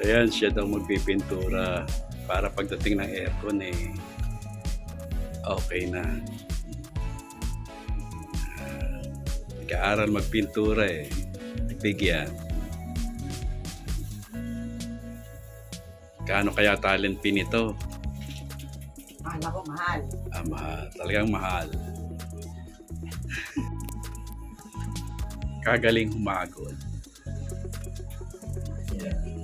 Ayan, siya daw magpipintura para pagdating ng aircon eh, okay na. Ah, Nag-aaral magpintura eh. Bigyan. Kaano kaya talent pin ito? Mahal ako, mahal. Ah, mahal. Talagang mahal. Kagaling humagod. Yan.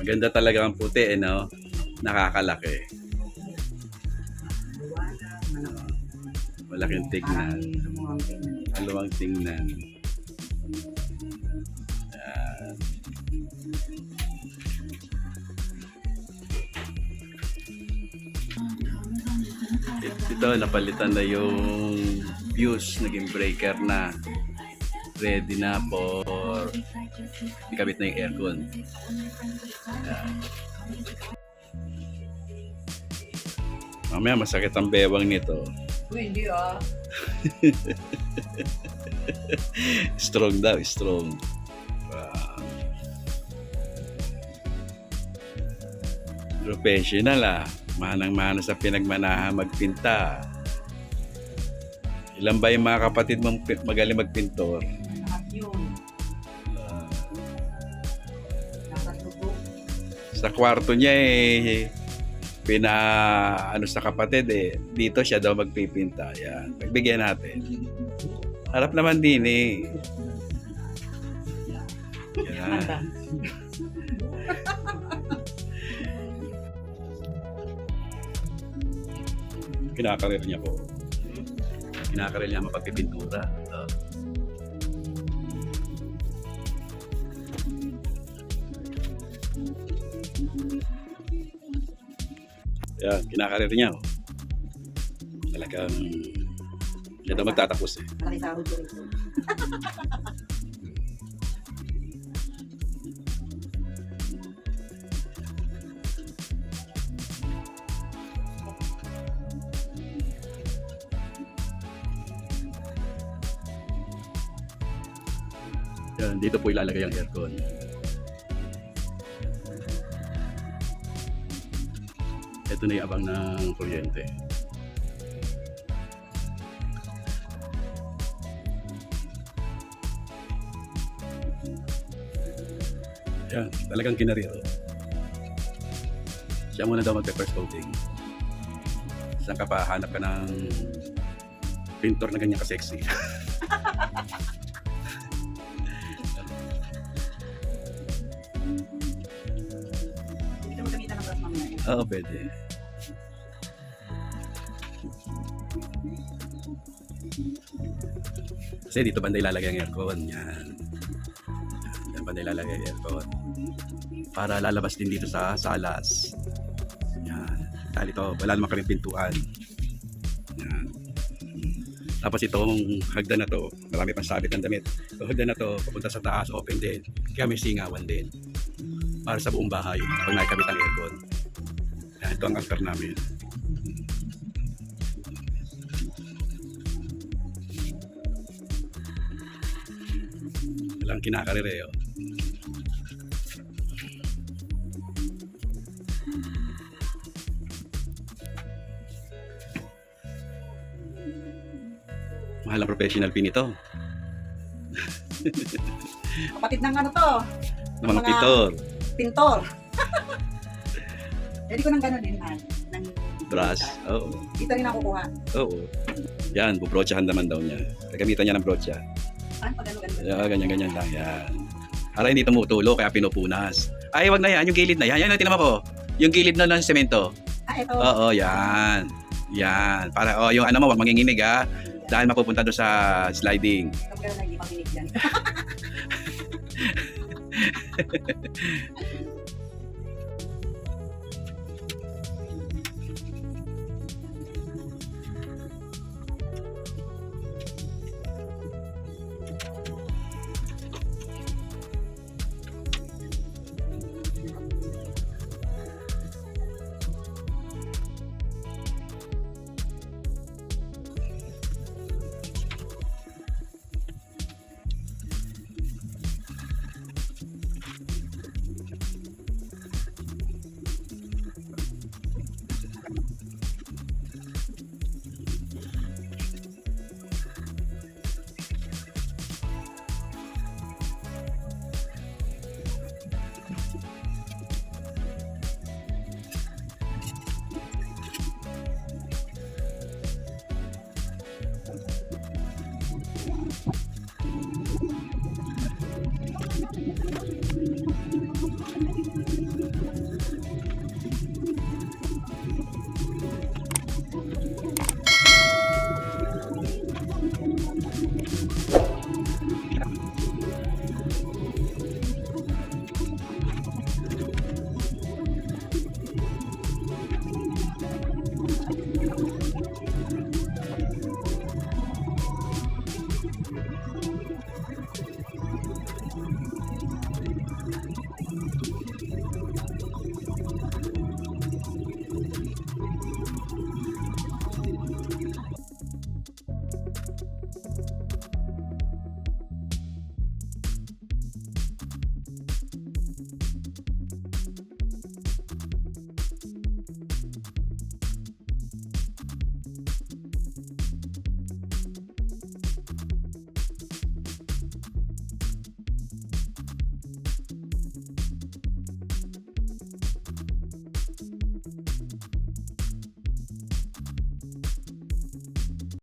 Maganda talaga ang puti, eh, no? Nakakalaki. Malaking tignan. Maluwang tingnan. Yan. It- Ito, napalitan na yung fuse, naging breaker na. Ready na for ikabit na yung aircon. Yan. Mamaya masakit ang bewang nito. Hindi ah. Strong daw, strong. Wow. Professional ah. Manang-mana sa pinagmanahan magpinta. Ilan ba yung mga kapatid mong magaling magpintor? Yun. Sa kwarto niya eh, pina ano sa kapatid eh, dito siya daw magpipinta. Yan. Pagbigyan natin. Harap naman din eh. Yan. kinakarir niya po. Kinakarir niya mapagpipintura. Uh, yan, kinakarir niya. Oh. Talagang siya daw magtatapos eh. Malaki sahod ko. Yan, dito po ilalagay ang aircon. Ito na yung abang ng kuryente. Yan, talagang kinariro. Siya muna daw magpe-first coating. Saan ka pa hanap ka ng pintor na ganyan ka-sexy? Oo, pwede. Kasi dito banda ilalagay ang aircon. Yan. Yan banda ilalagay ang aircon. Para lalabas din dito sa salas. Yan. Dahil ito, wala naman kami pintuan. Yan. Tapos itong hagdan na to, marami pang sabit ng damit. Itong hagdan na to, papunta sa taas, open din. Kaya may singawan din. Para sa buong bahay, pag nakikabit ang aircon. Ito ang altar namin. Walang kinakarere, oh. Mahal ang professional pin ito. Kapatid ng ano to, Ng mga Mga- pitor, pintor. Pwede ko nang gano'n din, man. Nang brush. Oo. Dito rin ako kuha. Oo. Yan, bubrotsahan naman daw niya. Gagamitan niya ng brotsa. Ano pag gano'n Yeah, ganyan-ganyan lang. Yan. Para hindi tumutulo, kaya pinupunas. Ay, wag na yan. Yung gilid na yan. Yan, tinan mo po. Yung gilid na ng semento. Ah, ito. Oo, yan. Yan. Para, oh, yung ano mo, wag manginginig ha. Dahil mapupunta doon sa sliding. Kapag gano'n, hindi makinig yan.